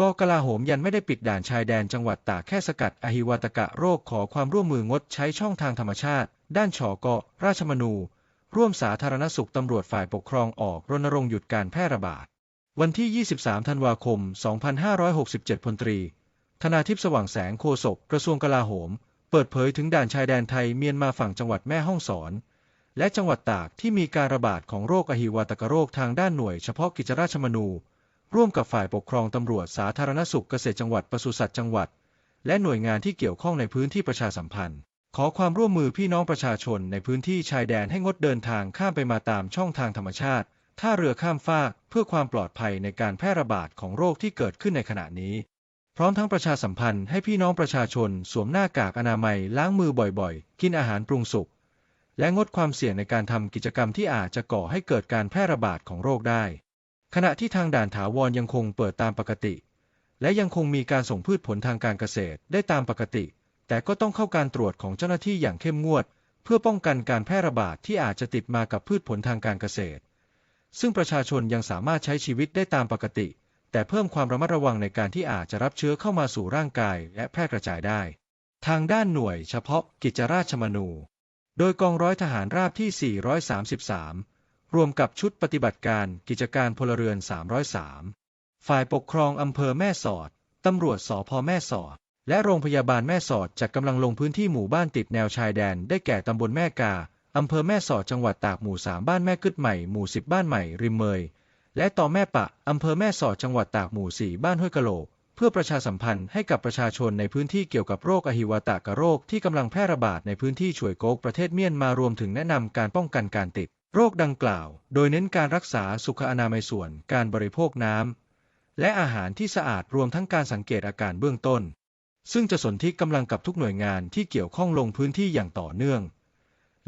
กกลาโหมยันไม่ได้ปิดด่านชายแดนจังหวัดตากแค่สกัดอหิวาตกะโรคขอความร่วมมืองดใช้ช่องทางธรรมชาติ ด้านชอกราชมนู ร่วมสาธารณสุขตำรวจฝ่ายปกครองออกรณรงค์หยุดการแพร่ระบาด วันที่ 23 ธันวาคม 2567 พลตรี ธนาทิพย์สว่างแสงโฆษกกระทรวงกลาโหม เปิดเผยถึงด่านชายแดนไทยเมียนมาฝั่งจังหวัดแม่ฮ่องสอน และจังหวัดตากที่มีการระบาดของโรคอหิวาตกโรคทางด้านหน่วยเฉพาะกิจราชมนู ร่วมกับฝ่ายปกครองตำรวจสาธารณสุขเกษตรจังหวัดปศุสัตว์จังหวัด และหน่วยงานที่เกี่ยวข้องในพื้นที่ประชาสัมพันธ์ ขอความร่วมมือพี่น้องประชาชนในพื้นที่ชายแดนให้งดเดินทางข้ามไปมาตามช่องทางธรรมชาติท่าเรือข้ามฟากเพื่อความปลอดภัยในการแพร่ระบาดของโรคที่เกิดขึ้นในขณะนี้ พร้อมทั้งประชาสัมพันธ์ให้พี่น้องประชาชนสวมหน้ากากอนามัยล้างมือบ่อยๆ กินอาหารปรุงสุกและงดความเสี่ยงในการทำกิจกรรมที่อาจจะก่อให้เกิดการแพร่ระบาดของโรคได้ ขณะที่ทางด่านถาวรยังคงเปิดตามปกติ และยังคงมีการส่งพืชผลทางการเกษตรได้ตามปกติ แต่ก็ต้องเข้าการตรวจของเจ้าหน้าที่อย่างเข้มงวด เพื่อป้องกันการแพร่ระบาดที่อาจจะติดมากับพืชผลทางการเกษตร ซึ่งประชาชนยังสามารถใช้ชีวิตได้ตามปกติ แต่เพิ่มความระมัดระวังในการที่อาจจะรับเชื้อเข้ามาสู่ร่างกายและแพร่กระจายได้ ทางด้านหน่วยเฉพาะกิจราชมนู โดยกองร้อยทหารราบที่ 433 รวมกับชุดปฏิบัติการกิจการพลเรือน 303 ฝ่ายปกครองอำเภอแม่สอด ตำรวจสพแม่สอด และโรงพยาบาลแม่สอดจัดกำลังลงพื้นที่หมู่บ้านติดแนวชายแดน ได้แก่ตำบลแม่กา อำเภอแม่สอดจังหวัดตากหมู่ 3 บ้านแม่กึดใหม่ หมู่ 10 บ้านใหม่ริมเมย และต่อแม่ปะ อำเภอแม่สอดจังหวัดตากหมู่ 4 บ้านห้วยกะโหลกเพื่อประชาสัมพันธ์ให้กับประชาชนในพื้นที่เกี่ยวกับโรคอหิวาตกโรคที่กำลังแพร่ระบาดในพื้นที่ช่วยโกกประเทศเมียนมารวมถึงแนะนำการป้องกันการติด โรคดังกล่าว โดยเน้นการรักษาสุขอนามัยส่วนการบริโภคน้ำและอาหารที่สะอาดรวมทั้งการสังเกตอาการเบื้องต้น ซึ่งจะสนที่กำลังกับทุกหน่วยงานที่เกี่ยวข้องลงพื้นที่อย่างต่อเนื่อง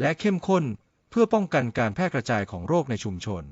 และเข้มข้นเพื่อป้องกันการแพร่กระจายของโรคในชุมชน